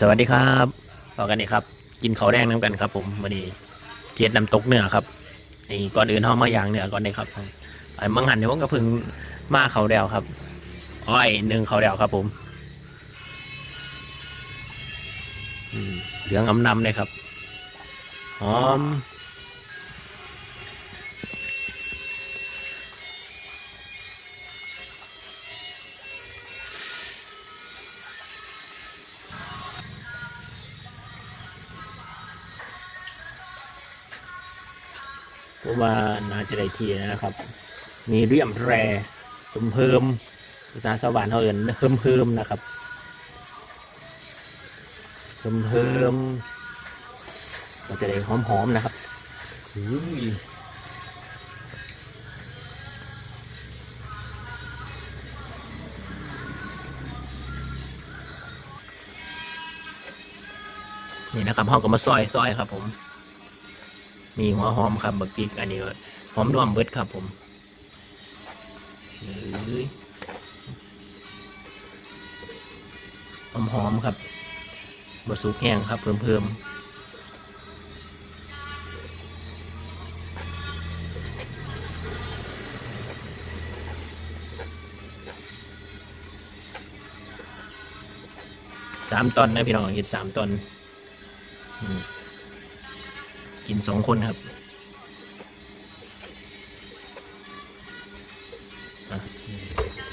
สวัสดีครับพอกันนี่ครับ กินข้าวแดงน้ำกันครับ ผมวันนี้เจ็ดน้ำตกเนื้อครับนี่ก่อนอื่นห้องมาอย่างเนื้อก่อนเลยครับไอ้มังหันเนี่ยผมก็พึ่งมาเขาเดวครับ อ้อยหนึ่งเขาเดวครับ ผมอืมเหลืองอำนำเลยครับหอม ว่าน่าจะได้ทีนะครับ มีเรียมแรตุมเพิ่มภาษาสวรรค์เขาเอินเพิ่มเพิ่มนะครับ เพิ่มเพิ่มมันจะได้หอมๆนะครับนี่นะครับห้องก็มาซอยซอยครับผม มีหัวหอมครับบักพริกอันนี้หอมรวมเบิดครับผมหอมหอมครับบะสุกแห้งครับเพิ่มเพิ่มสามตอนนะพี่น้องกินสามตอน กินสองคนครับ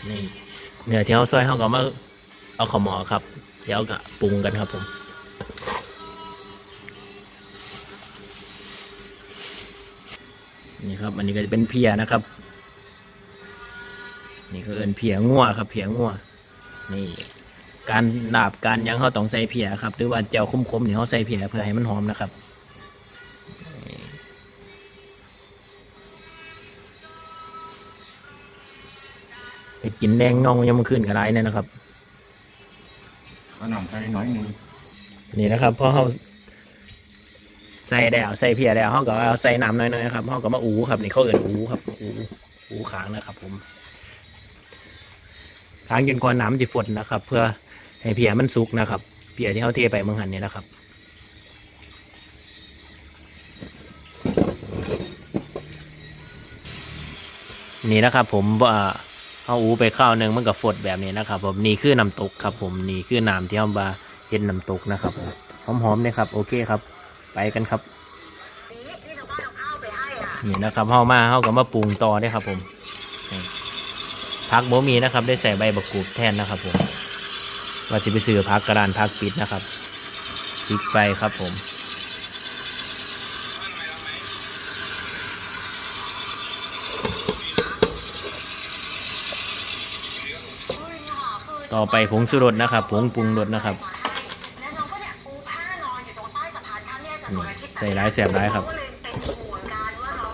นี่เนื้อที่เขาซอยเขาก็มาเอาขาวหมอครับเดี๋ยวก็ปรุงกันครับผมนี่ครับ อันนี้ก็จะเป็นเพียนะครับ นี่ก็เอินเพียงัวครับ เพียงัวนี่ การลาบการยังเขาต้องใส่เพียครับ หรือว่าเจียวคมๆนี่เขาใส่เพียเพื่อให้มันหอมนะครับ ไปกินแดงน่องยังมันขึ้นกับไรเนี่ยนะครับก็นำใส่น้อยหนึงนี่นะครับพอเขาใส่แล้วใส่เพียแล้วเขาก็เอาใส่น้ำหน่อยๆนะครับเขาก็มาอูครับนี่เขาเอินอูครับอูอูขางนะครับ ผมขางจนกว่าน้ำจะฝนนะครับ เพื่อให้เพียมันสุกนะครับเพียที่เขาเทไปเมืองหันเนี่ยนะครับนี่นะครับ ผมว่า เอาอูไปข้าวหนึ่งมันก็ฝดแบบนี้นะครับผมนี่คือน้ำตกครับ ผมนี่คือน้ำที่เขาบาเห็นน้ำตกนะครับผมหอมๆเลยครับ โอเคครับ ไปกันครับนี่นะครับเฮามาเฮาก็มาปรุงต่อได้ครับ ผมพักโบมีนะครับ ได้ใส่ใบบักกูดแทนนะครับ ผมว่าจะไปซื้อพักกระดานพักปิดนะครับพลิกไปครับผม ต่อไปผงสุรสนะครับ ผงปรุงรสนะครับแล้วน้องก็เนี่ยปูผ้านอนอยู่ตรงใต้สะพานข้ามแยกจากนี่ตรงอาทิตย์ใส่ร้ายแสบร้ายครับก็เลยเป็นห่วงกันว่าน้อง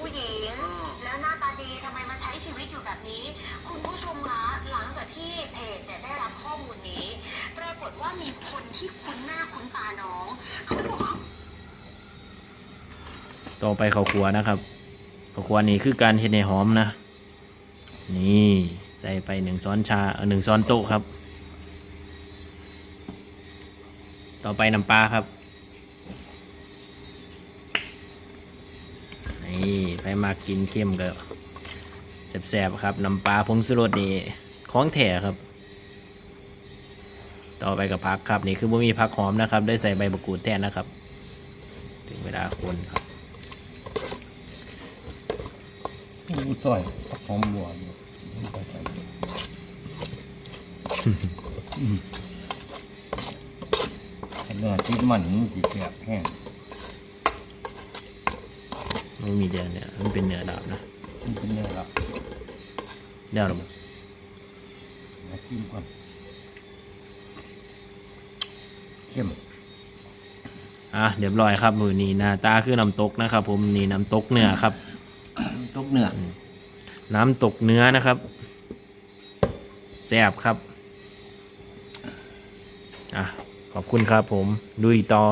ผู้หญิงแล้วหน้าตาดีทำไมมาใช้ชีวิตอยู่แบบนี้คุณผู้ชมคะหลังจากที่เพจเนี่ยได้รับข้อมูลนี้ปรากฏว่ามีคนที่คุ้นหน้าคุ้นตาน้องเขาบอกว่าต่อไปข้าวคั่วนะครับข้าวคั่วนี่คือการเห็ดในหอมนะ นี่ ใส่ไปหนึ่งช้อนชาหนึ่งช้อนโต๊ะครับ ต่อไปน้ำปลาครับ นี่ไปมากินเค็มก็แสบๆครับน้ำปลาผงสุรสนี่ของแถครับ ต่อไปกับผักครับนี่คือบ่มีผักหอมนะครับ ได้ใส่ใบมะกรูดแทนนะครับ ถึงเวลาคนครับอู้ซอยผักหอมบัวอยู่ใส่ เนื้อที่มันมันสิเสียบแห้งไม่มีเดือนเนี่ยมันเป็นเนื้อดาบนะมันเป็นเนื้อละเนื้อหรอมั้งมาชิมก่อนเข้มอะเรียบร้อยครับมือนี้หน้าตาคือน้ำตกนะครับ ผมนี่น้ำตกเนื้อครับตกเนื้อน้ำตกเนื้อนะครับแซ่บครับ อะขอบคุณครับผมดุยต่อ